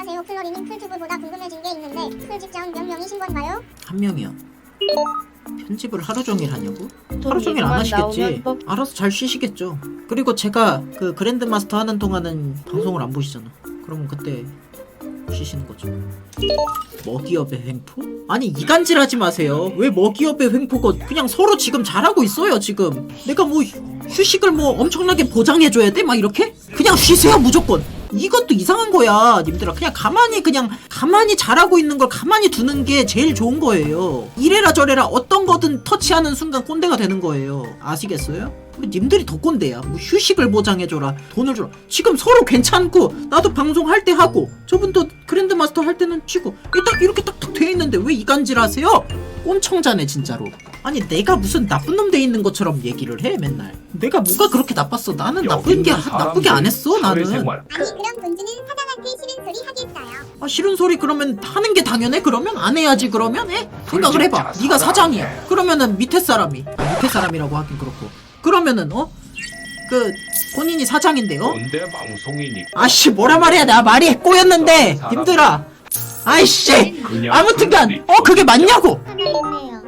안녕하세요 클로리님 클튜브보다 궁금해진 게 있는데 클집장 몇 명이신 건가요? 한 명이요. 편집을 하루 종일 하냐고? 하루 종일 안 하시겠지. 뭐- 알아서 잘 쉬시겠죠. 그리고 제가 그 그랜드 마스터 하는 동안은 방송을 안 보시잖아. 그러면 그때 쉬시는 거죠. 먹이업의 횡포? 아니 이간질 하지 마세요. 왜 먹이업의 횡포가 그냥 서로 지금 잘하고 있어요 지금. 내가 뭐 휴- 휴식을 뭐 엄청나게 보장해줘야 돼? 막 이렇게? 그냥 쉬세요 무조건. 이것도 이상한 거야 님들아. 그냥 가만히 그냥 가만히 잘하고 있는 걸 가만히 두는 게 제일 좋은 거예요. 이래라 저래라 어떤 거든 터치하는 순간 꼰대가 되는 거예요. 아시겠어요? 님들이 더 꼰대야. 뭐 휴식을 보장해줘라 돈을 줘라. 지금 서로 괜찮고 나도 방송할 때 하고 저분도 그랜드마스터 할 때는 치고 이딱 이렇게 딱딱 돼 있는데 왜 이간질 하세요? 꼼청자네 진짜로 아니 내가 무슨 나쁜 놈 돼 있는 것처럼 얘기를 해 맨날 내가 뭐가 그렇게 나빴어 나는 나쁜 게 하- 나쁘게 안 했어 나는 사회생활. 아니 그럼 본주는 사장한테 싫은 소리 하겠어요 아 싫은 소리 그러면 하는 게 당연해? 그러면 안 해야지 그러면 해? 생각을 해봐 네가 사장이야. 그러면은 밑에 사람이 아, 밑에 사람이라고 하긴 그렇고 그러면은 어? 그 본인이 사장인데 어? 꼰대 방송이니. 아씨 뭐라 말해야 나 말이 꼬였는데 님들아 아이씨 그냥 아무튼간 그런 어 그게 맞냐고 하나 있네요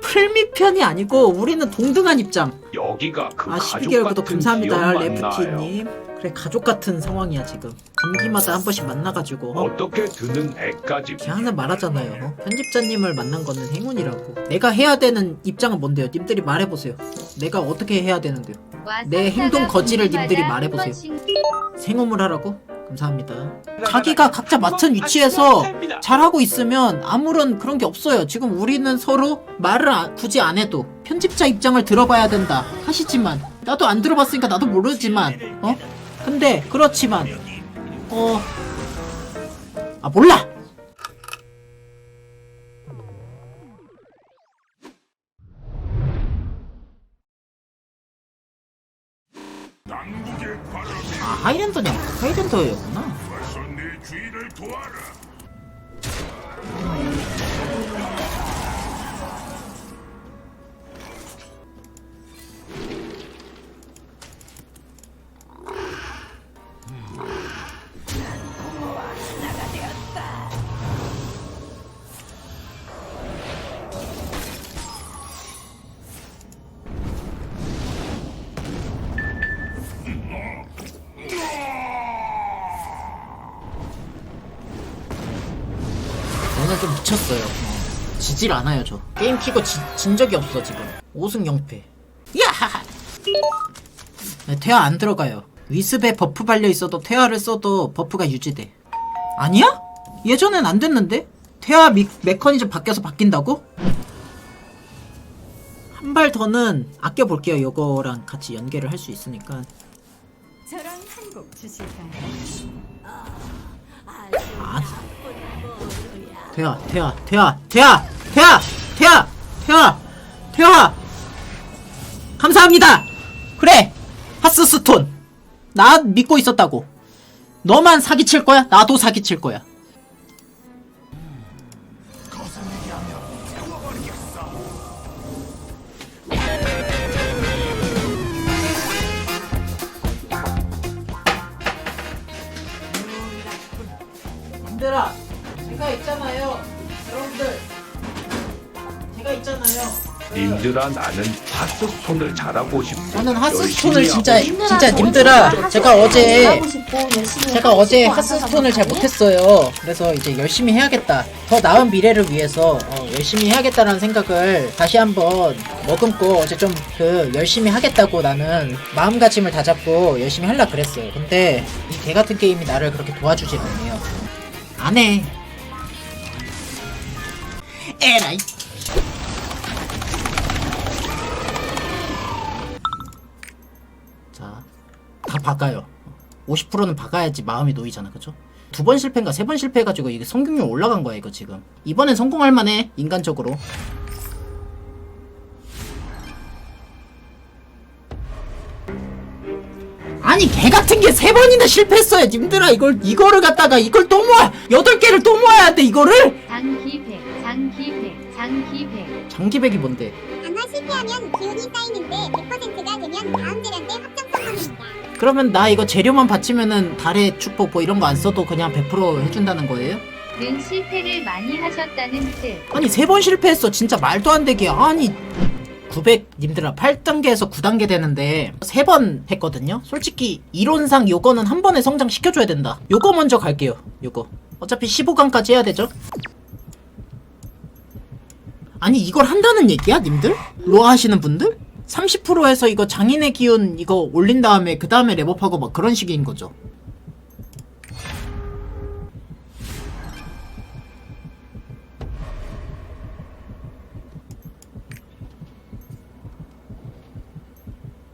풀미편이 아니고 우리는 동등한 입장 여기가 그 아 가족 12개월 구독 같은 감사합니다 기업 맞나요? 레프티님 그래 가족 같은 상황이야 지금 분기마다 한 번씩 만나가지고 어? 어떻게 드는 애까지 제가 항상 말하잖아요. 어? 편집자님을 만난 거는 행운이라고. 내가 해야 되는 입장은 뭔데요? 님들이 말해보세요. 내가 어떻게 해야 되는데요? 내 행동 거지를 님들이 말해보세요. 생음을 하라고? 감사합니다. 자기가 각자 맡은 위치에서 잘하고 있으면 아무런 그런 게 없어요. 지금 우리는 서로 말을 안- 굳이 안 해도 편집자 입장을 들어봐야 된다 하시지만 나도 안 들어봤으니까 나도 모르지만 어? 근데 그렇지만 어... 아 몰라! 아 하이랜드냐? 하이랜드였구나 어. 지질 않아요 저 게임 키고 지, 진 적이 없어 지금 5승 0패 야하하 네, 퇴화 안 들어가요 위습에 버프 발려 있어도 퇴화를 써도 버프가 유지돼 아니야? 예전엔 안 됐는데? 퇴화 미, 메커니즘 바뀌어서 바뀐다고? 한 발 더는 아껴볼게요 요거랑 같이 연계를 할 수 있으니까 저랑 한곡 주실까요? 아 퇴화 퇴화 퇴화 퇴화 퇴화 퇴화 퇴화 퇴화 감사합니다. 그래 하스스톤. 나 믿고 있었다고. 너만 사기칠 거야? 나도 사기칠 거야. 님들아 제가 있잖아요 여러분들 제가 있잖아요 그 님들아 나는 하스스톤을 잘하고 싶어. 저는 하스스톤을 열심히 진짜 하고 진짜 님들아 제가 어제 제가 어제 하스스톤을 잘 못했어요. 그래서 이제 열심히 해야겠다. 더 나은 미래를 위해서 어, 열심히 해야겠다라는 생각을 다시 한번 머금고 어제 좀 그 열심히 하겠다고 나는 마음가짐을 다잡고 열심히 하려 그랬어요. 근데 이 개 같은 게임이 나를 그렇게 도와주질 않네요. 안 해. 에라이. 자, 다 박아요. 50%는 박아야지 마음이 놓이잖아, 그죠? 두번 실패인가 세 번 실패해가지고 이게 성공률 올라간 거야, 이거 지금. 이번엔 성공할 만해, 인간적으로. 아니, 개 같은 게 세 번이나 실패했어요, 님들아. 이걸, 이거를 갖다가 이걸 또 모아! 여덟 개를 또 모아야 돼, 이거를! 장기백, 장기백, 장기백. 장기백이 뭔데? 단화 실패하면 기운이 쌓이는데 100%가 되면 다음 대란 때 확정 성공입니다 그러면 나 이거 재료만 바치면은 달의 축복 뭐 이런 거 안 써도 그냥 100% 해준다는 거예요? 는 실패를 많이 하셨다는 뜻. 아니 세 번 실패했어 진짜 말도 안 되게 아니 900 님들아 8단계에서 9단계 되는데 세 번 했거든요 솔직히 이론상 요거는 한 번에 성장 시켜줘야 된다 요거 먼저 갈게요 요거 어차피 15강까지 해야 되죠 아니 이걸 한다는 얘기야 님들? 로아 하시는 분들? 30%에서 이거 장인의 기운 이거 올린 다음에 그 다음에 랩업하고 막 그런 식인 거죠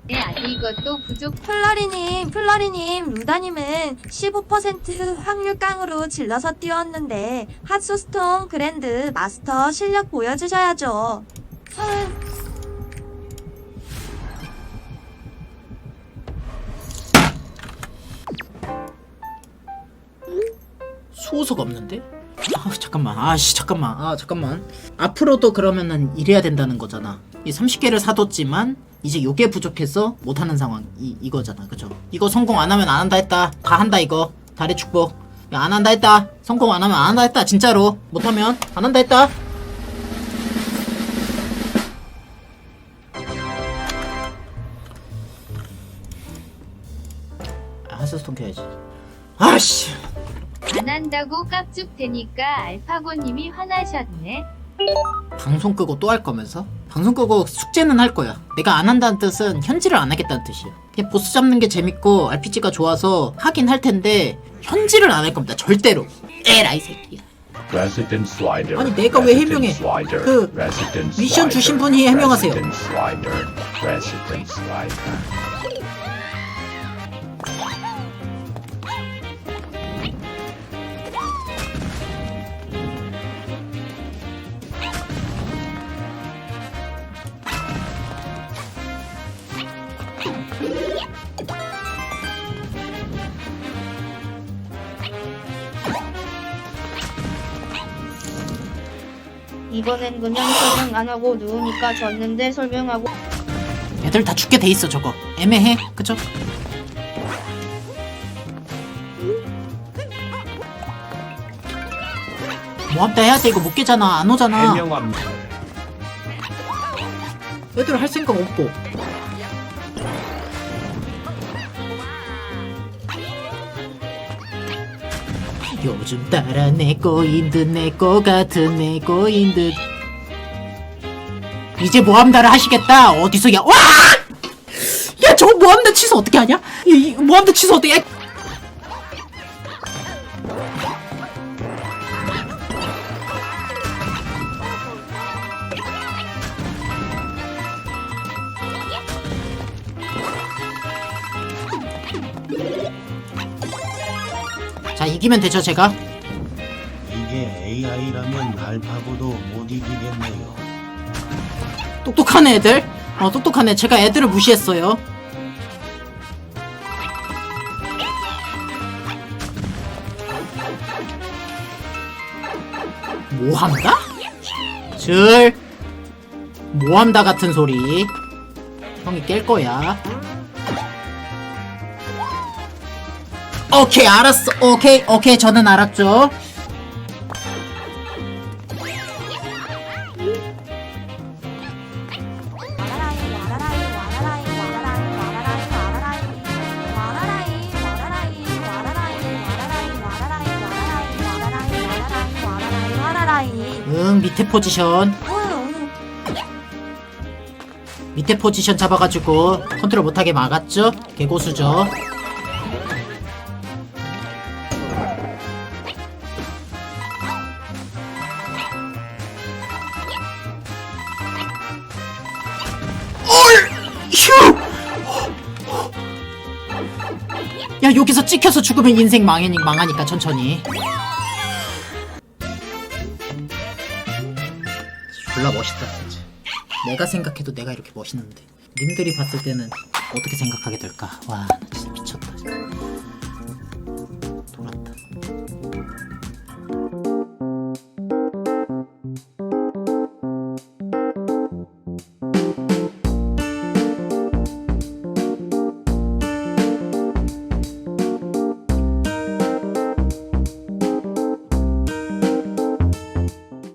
네, 아직 이것도 부족. 플라리님, 플라리님, 루다님은 15% 확률 깡으로 질러서 띄웠는데 핫소스톤 그랜드 마스터 실력 보여주셔야죠. 헐, 수호석 없는데? 아 잠깐만 아씨 잠깐만 아 잠깐만 앞으로도 그러면은 이래야 된다는 거잖아 이 30개를 사뒀지만 이제 요게 부족해서 못하는 상황. 이, 이거잖아. 그죠? 이거 성공 안 하면 안 한다 했다. 다 한다 이거. 달의 축복. 야, 안 한다 했다. 성공 안 하면 안 한다 했다. 진짜로. 못하면 안 한다 했다. 아, 하스스톤 켜야지. 아씨. 안 한다고 깝죽 대니까 알파고님이 화나셨네. 방송 끄고 또 할 거면서? 방송 끄고 숙제는 할 거야. 내가 안 한다는 뜻은 현질을 안 하겠다는 뜻이야. 그냥 보스 잡는 게 재밌고 RPG가 좋아서 하긴 할 텐데 현질을 안 할 겁니다. 절대로. 에라이 새끼야. 아니, 내가 왜 해명해? 그 미션. 주신 분이 해명하세요. 이번엔 그냥 설명 안 하고 누우니까 졌는데 설명하고 애들 다 죽게 돼 있어 저거. 애매해. 그죠? 모함다 해야 돼. 이거 못 깨잖아. 안 오잖아. 애들 할 생각 없고. 요즘 따라 내 거인 듯내거 같은 내 거인 듯 이제 모함다를 하시겠다 어디서 야 와! 야 저거 모함다 취소 어떻게 하냐? 이, 이 모함다 취소 어떻게 해? 자 이기면 되죠 제가? 이게 AI라면 알파고도 못 이기겠네요. 똑똑한 애들? 어 똑똑한 애 제가 애들을 무시했어요. 모함다? 줄! 모함다 같은 소리. 형이 깰 거야 오케이 알았어. 오케이 오케이 저는 알았죠. 응 밑에 포지션. 밑에 포지션 잡아가지고 컨트롤 못하게 막았죠? 개고수죠? 야 여기서 찍혀서 죽으면 인생 망하니, 망하니까 천천히. 졸라 멋있다 진짜. 내가 생각해도 내가 이렇게 멋있는데. 님들이 봤을 때는 어떻게 생각하게 될까? 와나 진짜